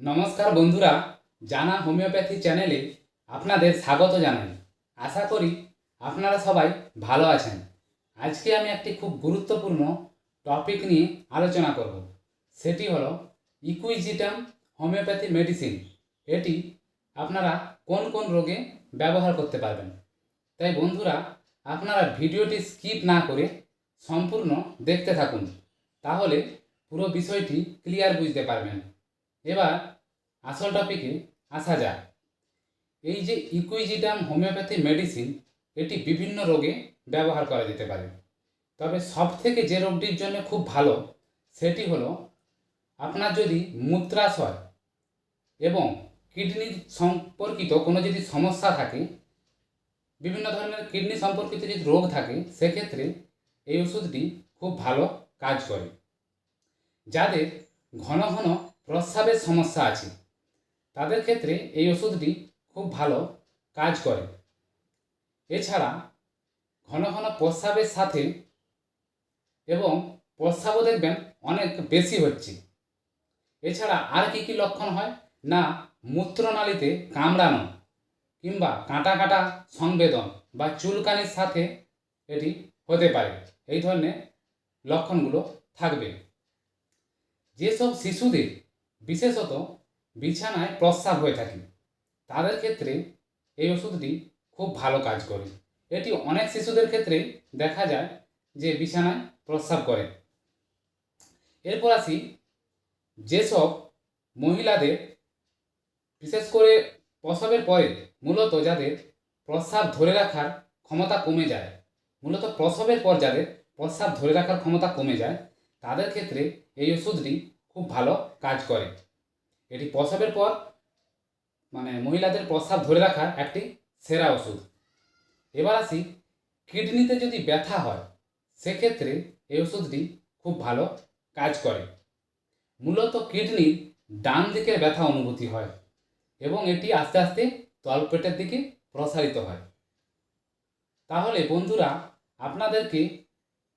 নমস্কার বন্ধুরা, জানা হোমিওপ্যাথি চ্যানেলে আপনাদের স্বাগত জানাই। আশা করি আপনারা সবাই ভালো আছেন। আজকে আমি একটি খুব গুরুত্বপূর্ণ টপিক নিয়ে আলোচনা করব। সেটি হলো ইকুইজিটাম হোমিওপ্যাথি মেডিসিন এটি আপনারা কোন কোন রোগে ব্যবহার করতে পারবেন। তাই বন্ধুরা, আপনারা ভিডিওটি স্কিপ না করে সম্পূর্ণ দেখতে থাকুন। তাহলে পুরো বিষয়টি ক্লিয়ার বুঝতে পারবেন। এবার আসল টপিকে আসা যাক। এই যে ইকুইজিটাম হোমিওপ্যাথি মেডিসিন এটি বিভিন্ন রোগে ব্যবহার করা যেতে পারে। তবে সব থেকে যে রোগটির জন্য খুব ভালো, সেটি হলো আপনার যদি মূত্রাশয় এবং কিডনি সম্পর্কিত কোনো যদি সমস্যা থাকে, বিভিন্ন ধরনের কিডনি সম্পর্কিত যদি রোগ থাকে, সেক্ষেত্রে এই ওষুধটি খুব ভালো কাজ করে। যাদের ঘন ঘন প্রস্রাবের সমস্যা আছে। তাদের ক্ষেত্রে এই ওষুধটি খুব ভালো কাজ করে। এছাড়া ঘন ঘন প্রস্রাবের সাথে এবং প্রস্রাবও দেখবেন অনেক বেশি হচ্ছে। এছাড়া আর কি কি লক্ষণ হয়? না, মূত্রনালীতে কামড়ানো কিংবা কাটা কাটা সংবেদন বা চুলকানির সাথে এটি হতে পারে। এই ধরনের লক্ষণগুলো থাকবে। যেসব শিশুদের বিশেষত বিছানায় প্রস্রাব হয়ে থাকে। তাদের ক্ষেত্রে এই ওষুধটি খুব ভালো কাজ করে। এটি অনেক শিশুদের ক্ষেত্রে দেখা যায় যে বিছানায় প্রস্রাব করে। এরপর আসি, যেসব মহিলাদের, বিশেষ করে প্রসবের পরে মূলত যাদের প্রস্রাব ধরে রাখার ক্ষমতা কমে যায়, মূলত প্রসবের পর যাদের প্রস্রাব ধরে রাখার ক্ষমতা কমে যায়, তাদের ক্ষেত্রে এই ওষুধটি খুব ভালো কাজ করে। এটি প্রসবের পর মানে মহিলাদের প্রস্রাব ধরে রাখার একটি সেরা ওষুধ। এবার আসি, কিডনিতে যদি ব্যথা হয়, সেক্ষেত্রে এই ওষুধটি খুব ভালো কাজ করে। মূলত কিডনির ডান দিকের ব্যথা অনুভূতি হয় এবং এটি আস্তে আস্তে তলপেটের দিকে প্রসারিত হয়। তাহলে বন্ধুরা, আপনাদেরকে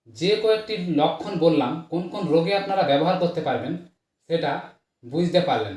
যে কয়েকটি লক্ষণ বললাম কোন কোন রোগে আপনারা ব্যবহার করতে পারবেন সেটা বুঝতে পারলেন।